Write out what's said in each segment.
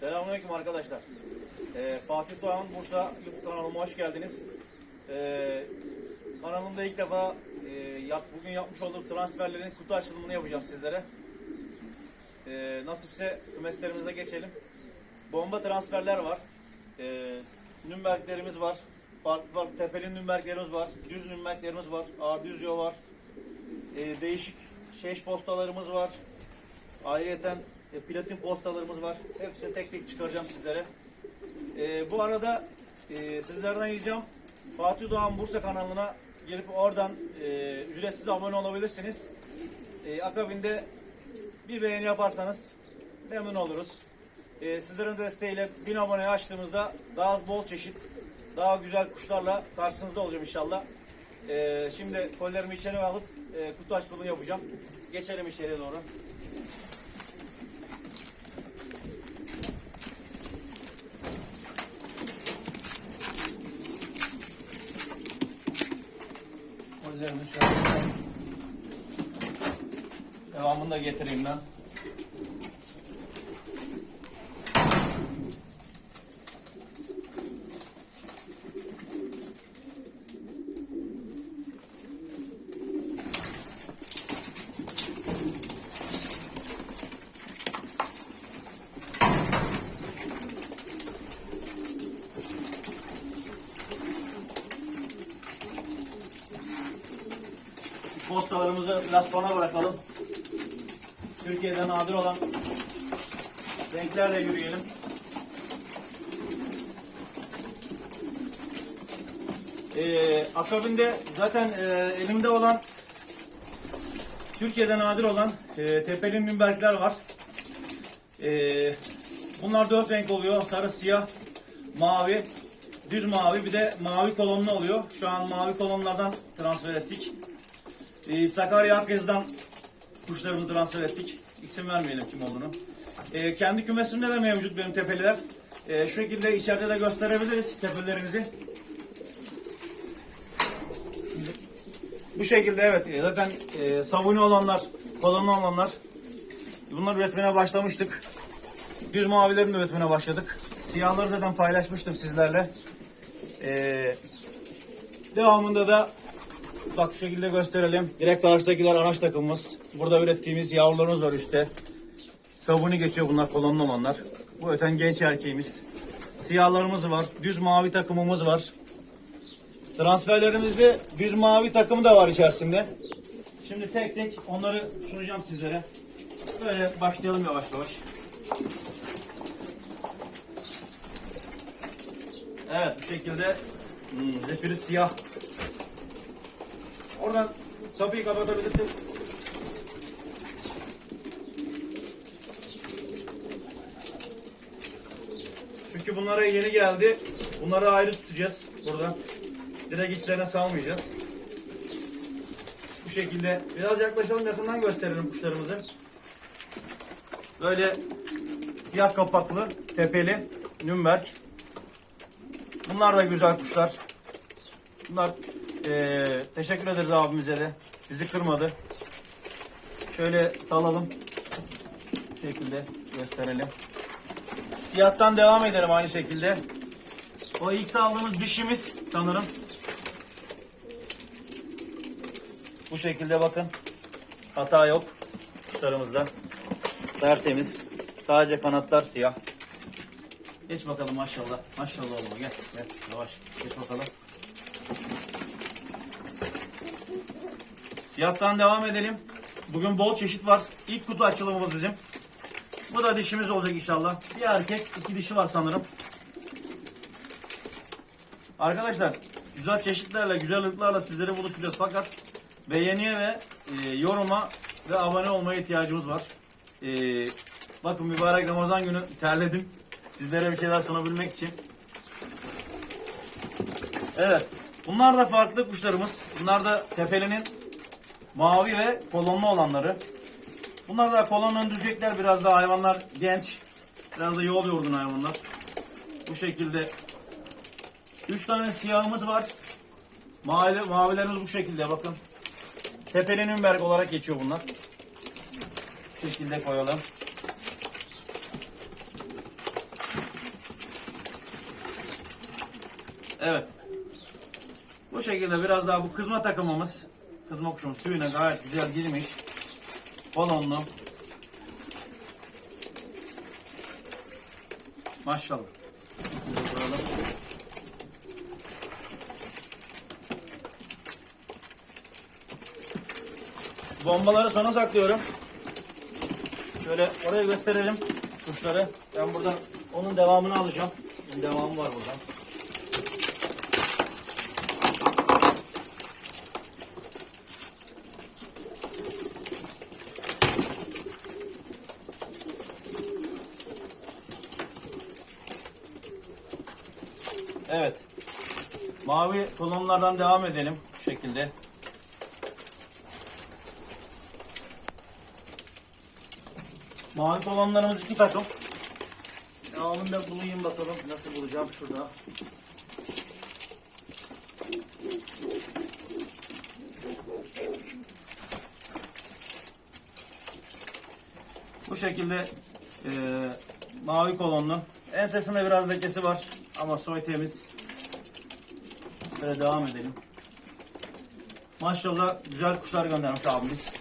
Selamünaleyküm arkadaşlar. Ee, Fatih Doğan Bursa YouTube kanalıma hoş geldiniz. Ee, kanalımda ilk defa e, yap, bugün yapmış olduğum transferlerin kutu açılımını yapacağım sizlere. Ee, nasipse kümeslerimize geçelim. Bomba transferler var. Ee, Nürnberglerimiz var. Farklı farklı tepeli Nürnberglerimiz var. Düz Nürnberglerimiz var. Ardüzyo var. Ee, değişik şeş postalarımız var. Ayrıyeten e, platin postalarımız var. Hepsini tek tek çıkaracağım sizlere. E, bu arada e, sizlerden ricam Fatih Doğan Bursa kanalına gelip oradan e, ücretsiz abone olabilirsiniz. E, akabinde bir beğeni yaparsanız memnun oluruz. E, sizlerin desteğiyle 1000 abone açtığımızda daha bol çeşit, daha güzel kuşlarla karşınızda olacağım inşallah. E, şimdi kollerimi içeri alıp e, kutu açılımını yapacağım. Geçelim içeriye doğru. Devamını da getireyim ben. Postalarımızı sona bırakalım. Türkiye'de nadir olan renklerle yürüyelim. Ee, akabinde zaten e, elimde olan Türkiye'de nadir olan e, tepeli münberkler var. E, bunlar dört renk oluyor. Sarı, siyah, mavi, düz mavi bir de mavi kolonlu oluyor. Şu an mavi kolonlardan transfer ettik. Ee, Sakarya Akgez'den kuşlarımızı transfer ettik. İsim vermeyelim kim olduğunu. Ee, kendi kümesimde de mevcut benim tepeliler. Ee, şu şekilde içeride de gösterebiliriz tepelerimizi. Bu şekilde evet e, zaten e, savuni olanlar, kolonlu olanlar bunlar üretmeye başlamıştık. Düz mavilerini de üretmeye başladık. Siyahları zaten paylaşmıştım sizlerle. Ee, devamında da Bak şu şekilde gösterelim. Direkt karşıdakiler anaç takımımız. Burada ürettiğimiz yavrularımız var üstte. Sabuni geçiyor bunlar kolonlu olanlar. Bu öten genç erkeğimiz. Siyahlarımız var. Düz mavi takımımız var. Transferlerimizde düz mavi takım da var içerisinde. Şimdi tek tek onları sunacağım sizlere. Böyle başlayalım yavaş yavaş. Evet bu şekilde hmm, zefiri siyah Oradan kapıyı kapatabilirsin. Çünkü bunlara yeni geldi. Bunları ayrı tutacağız burada. Direkt içlerine salmayacağız. Bu şekilde biraz yaklaşalım yakından gösterelim kuşlarımızı. Böyle siyah kapaklı, tepeli, Nürnberg. Bunlar da güzel kuşlar. Bunlar ee, teşekkür ederiz abimize de. Bizi kırmadı. Şöyle salalım. Bu şekilde gösterelim. Siyahtan devam edelim aynı şekilde. O ilk aldığımız dişimiz sanırım. Bu şekilde bakın. Hata yok. Kuşlarımızda. Tertemiz. Sadece kanatlar siyah. Geç bakalım maşallah. Maşallah oğlum gel. Gel yavaş. Geç bakalım. Siyahtan devam edelim. Bugün bol çeşit var. İlk kutu açılımımız bizim. Bu da dişimiz olacak inşallah. Bir erkek, iki dişi var sanırım. Arkadaşlar güzel çeşitlerle, güzel ırklarla sizlere buluşacağız. Fakat beğeniye ve e, yoruma ve abone olmaya ihtiyacımız var. E, bakın mübarek Ramazan günü terledim. Sizlere bir şeyler sunabilmek için. Evet. Bunlar da farklı kuşlarımız. Bunlar da tepelinin Mavi ve kolonlu olanları. Bunlar da kolon öndürecekler. Biraz daha hayvanlar genç. Biraz da yol yorgun hayvanlar. Bu şekilde. Üç tane siyahımız var. Mavi, mavilerimiz bu şekilde bakın. Tepeli Nürnberg olarak geçiyor bunlar. Bu şekilde koyalım. Evet. Bu şekilde biraz daha bu kızma takımımız kızma kuşumuz tüyüne gayet güzel girmiş. Balonlu. Maşallah. Bombaları sona saklıyorum. Şöyle oraya gösterelim kuşları. Ben buradan onun devamını alacağım. Devamı var burada. Evet. Mavi kolonlardan devam edelim bu şekilde. Mavi kolonlarımız iki takım. Devamını da bulayım bakalım nasıl bulacağım şurada. Bu şekilde e, mavi kolonlu. Ensesinde biraz lekesi var ama soy temiz. Böyle devam edelim. Maşallah güzel kuşlar göndermiş abimiz.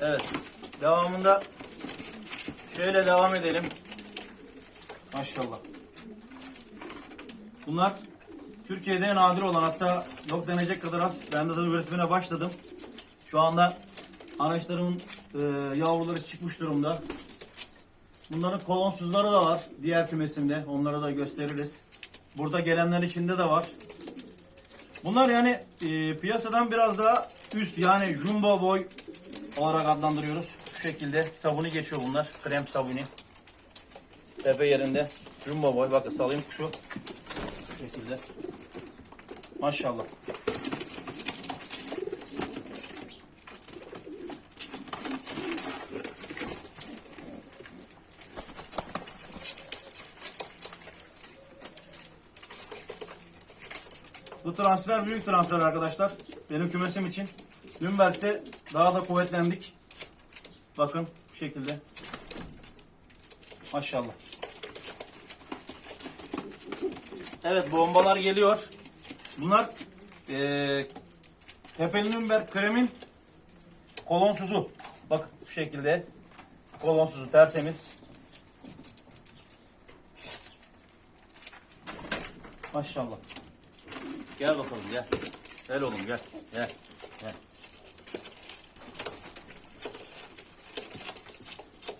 Evet. Devamında şöyle devam edelim. Maşallah. Bunlar Türkiye'de nadir olan hatta yok denecek kadar az. Ben de tabii üretimine başladım. Şu anda anaçlarımın e, yavruları çıkmış durumda. Bunların kolonsuzları da var diğer kümesimde. Onları da gösteririz. Burada gelenler içinde de var. Bunlar yani e, piyasadan biraz daha üst yani jumbo boy olarak adlandırıyoruz. Şu şekilde sabunu geçiyor bunlar. Krem sabuni. Tepe yerinde. Jumbo boy. Bakın salayım kuşu. Şu şekilde. Maşallah. Transfer büyük transfer arkadaşlar. Benim kümesim için. Nürnberg'de daha da kuvvetlendik. Bakın bu şekilde. Maşallah. Evet bombalar geliyor. Bunlar eee Tepeli Nürnberg kremin kolonsuzu. Bakın bu şekilde. Kolonsuzu tertemiz. Maşallah. Gel bakalım gel. Gel oğlum gel. Gel. Gel.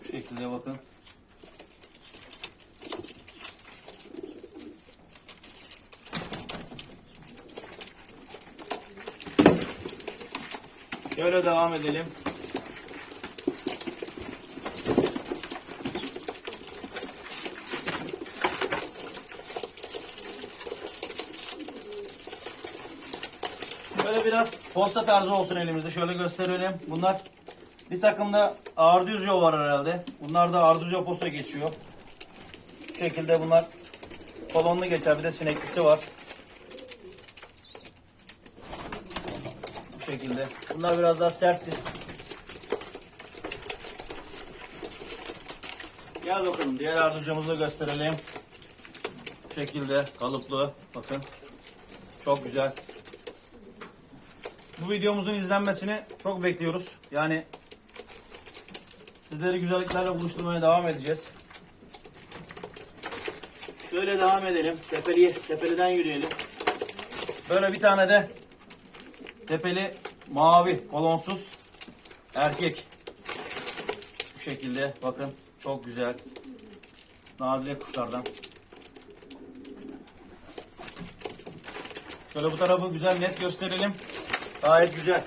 Bu şekilde bakın. Şöyle devam edelim. Böyle biraz posta tarzı olsun elimizde. Şöyle gösterelim. Bunlar bir takımda Arduzyo var herhalde. Bunlar da Arduzyo posta geçiyor. Bu şekilde bunlar kolonlu geçer. Bir de sineklisi var. Bu şekilde. Bunlar biraz daha serttir. Gel bakalım. Diğer Arduzyo'muzu da gösterelim. Bu şekilde kalıplı. Bakın. Çok güzel. Bu videomuzun izlenmesini çok bekliyoruz. Yani sizleri güzelliklerle buluşturmaya devam edeceğiz. Şöyle devam edelim. Tepeli, tepeliden yürüyelim. Böyle bir tane de tepeli mavi kolonsuz erkek. Bu şekilde bakın çok güzel. Nadire kuşlardan. Şöyle bu tarafı güzel net gösterelim. Gayet güzel.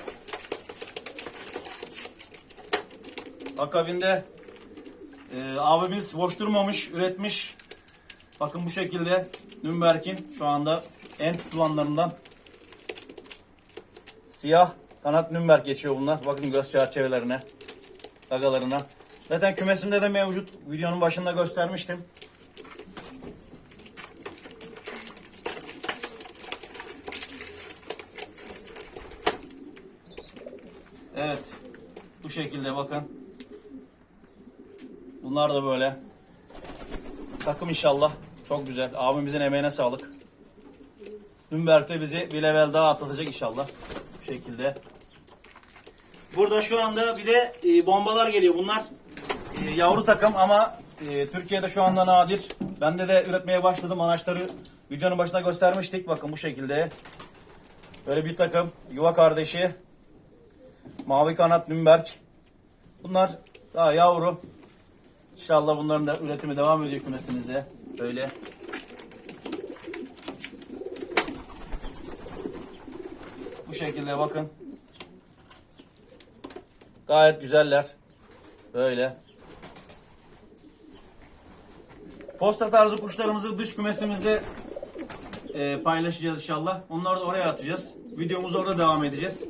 Akabinde e, abimiz boş durmamış, üretmiş. Bakın bu şekilde Nürnberg'in şu anda en tutulanlarından siyah kanat Nürnberg geçiyor bunlar. Bakın göz çerçevelerine, gagalarına. Zaten kümesimde de mevcut. Videonun başında göstermiştim. Evet. Bu şekilde bakın. Bunlar da böyle. takım inşallah. Çok güzel. Abimizin emeğine sağlık. Nürnberg de bizi bir level daha atlatacak inşallah. Bu şekilde. Burada şu anda bir de e, bombalar geliyor. Bunlar e, yavru takım ama e, Türkiye'de şu anda nadir. Ben de de üretmeye başladım. Anaçları videonun başında göstermiştik. Bakın bu şekilde. Böyle bir takım. Yuva kardeşi. Mavi kanat Nürnberg. Bunlar daha yavru. İnşallah bunların da üretimi devam ediyor kümesimizde. Böyle. Bu şekilde bakın. Gayet güzeller. Böyle. Posta tarzı kuşlarımızı dış kümesimizde e, paylaşacağız inşallah. Onları da oraya atacağız. Videomuzu orada devam edeceğiz.